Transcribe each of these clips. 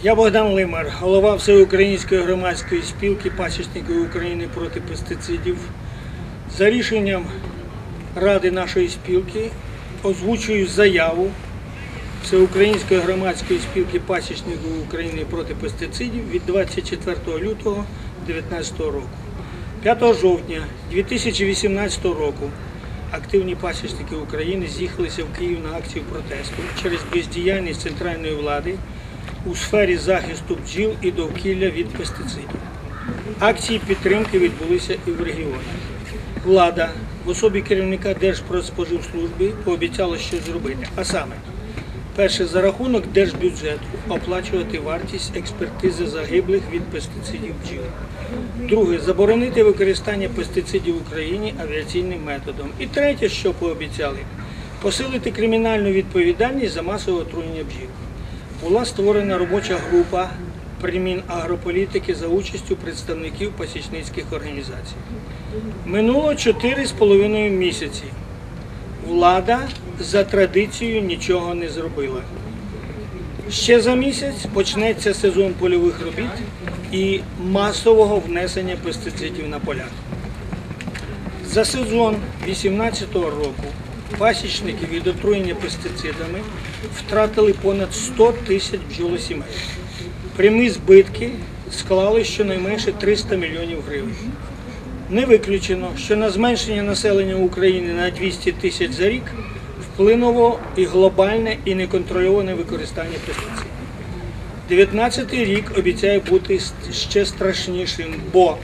Я Богдан Лимар, голова Всеукраїнської громадської спілки пасічників України проти пестицидів. За рішенням ради нашої спілки озвучую заяву Всеукраїнської громадської спілки пасічників України проти пестицидів від 24 лютого 2019 року. 5 жовтня 2018 року активні пасічники України з'їхалися в Київ на акцію протесту через бездіяльність центральної влади у сфері захисту бджіл і довкілля від пестицидів. Акції підтримки відбулися і в регіоні. Влада в особі керівника Держпродспоживслужби пообіцяла щось зробити. А саме, перше, за рахунок держбюджету оплачувати вартість експертизи загиблих від пестицидів бджіл. Друге, заборонити використання пестицидів в Україні авіаційним методом. І третє, що пообіцяли, посилити кримінальну відповідальність за масове отруєння бджіл. Була створена робоча група при Мінагрополітики за участю представників пасічницьких організацій. Минуло 4,5 місяці. Влада за традицією нічого не зробила. Ще за місяць почнеться сезон польових робіт і масового внесення пестицидів на поля. За сезон 2018 року пасічники від отруєння пестицидами втратили понад 100 тисяч бджолосімей. Прямі збитки склали щонайменше 300 мільйонів гривень. Не виключено, що на зменшення населення України на 200 тисяч за рік вплинуло і глобальне і неконтрольоване використання пестицидів. 19 рік обіцяє бути ще страшнішим, бо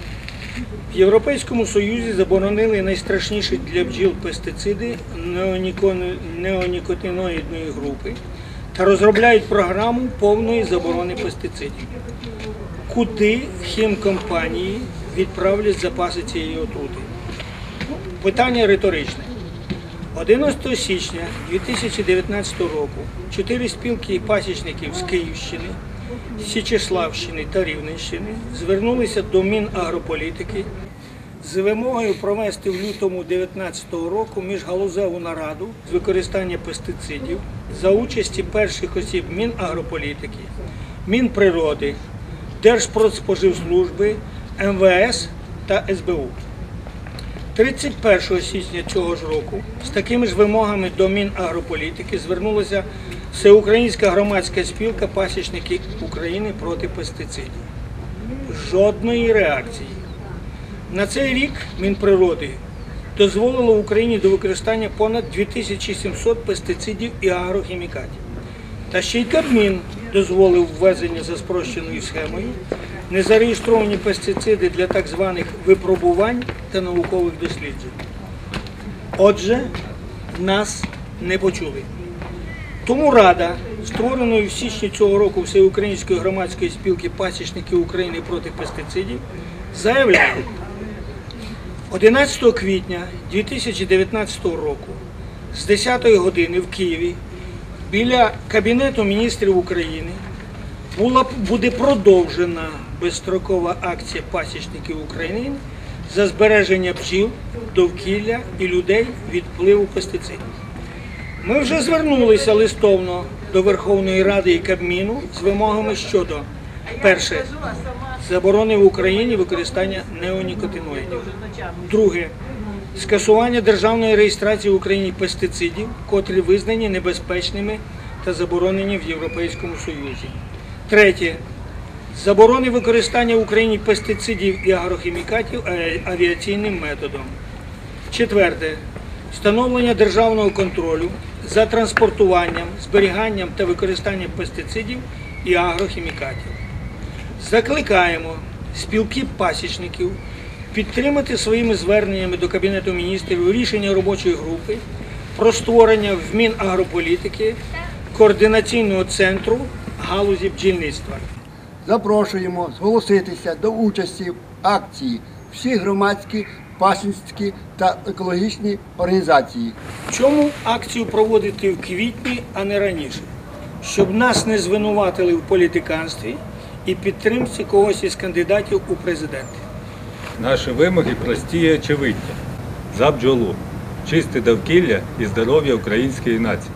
Європейському Союзі заборонили найстрашніші для бджіл пестициди неонікотиноїдної групи та розробляють програму повної заборони пестицидів. Куди хімкомпанії відправлять запаси цієї отрути? Питання риторичне. 11 січня 2019 року чотири спілки пасічників з Київщини, Січеславщини та Рівненщини звернулися до Мінагрополітики з вимогою провести в лютому 2019 року міжгалузеву нараду з використання пестицидів за участі перших осіб Мінагрополітики, Мінприроди, Держпродспоживслужби, МВС та СБУ. 31 січня цього ж року з такими ж вимогами до Мінагрополітики звернулася Всеукраїнська громадська спілка пасічників України проти пестицидів. Жодної реакції. На цей рік Мінприроди дозволило Україні до використання понад 2700 пестицидів і агрохімікатів. Та ще й Кабмін дозволив ввезення за спрощеною схемою незареєстровані пестициди для так званих випробувань та наукових досліджень. Отже, нас не почули. Тому Рада, створеної в січні цього року Всеукраїнської громадської спілки пасічників України проти пестицидів, заявляє, 11 квітня 2019 року з 10 години в Києві біля Кабінету міністрів України була, буде продовжена безстрокова акція пасічників України за збереження бджіл, довкілля і людей від впливу пестицидів. Ми вже звернулися листовно до Верховної Ради і Кабміну з вимогами щодо перше заборони в Україні використання неонікотиноїдів. Друге скасування державної реєстрації в Україні пестицидів, котрі визнані небезпечними та заборонені в Європейському Союзі. Третє заборони використання в Україні пестицидів і агрохімікатів авіаційним методом. Четверте. Встановлення державного контролю за транспортуванням, зберіганням та використанням пестицидів і агрохімікатів. Закликаємо спілки пасічників підтримати своїми зверненнями до Кабінету міністрів рішення робочої групи про створення в Мінагрополітики координаційного центру галузі бджільництва. Запрошуємо зголоситися до участі в акції всі громадські, пасічницькі та екологічні організації. Чому акцію проводити в квітні, а не раніше? Щоб нас не звинуватили в політиканстві і підтримці когось із кандидатів у президенти. Наші вимоги прості і очевидні. За бджолу, чисте довкілля і здоров'я української нації.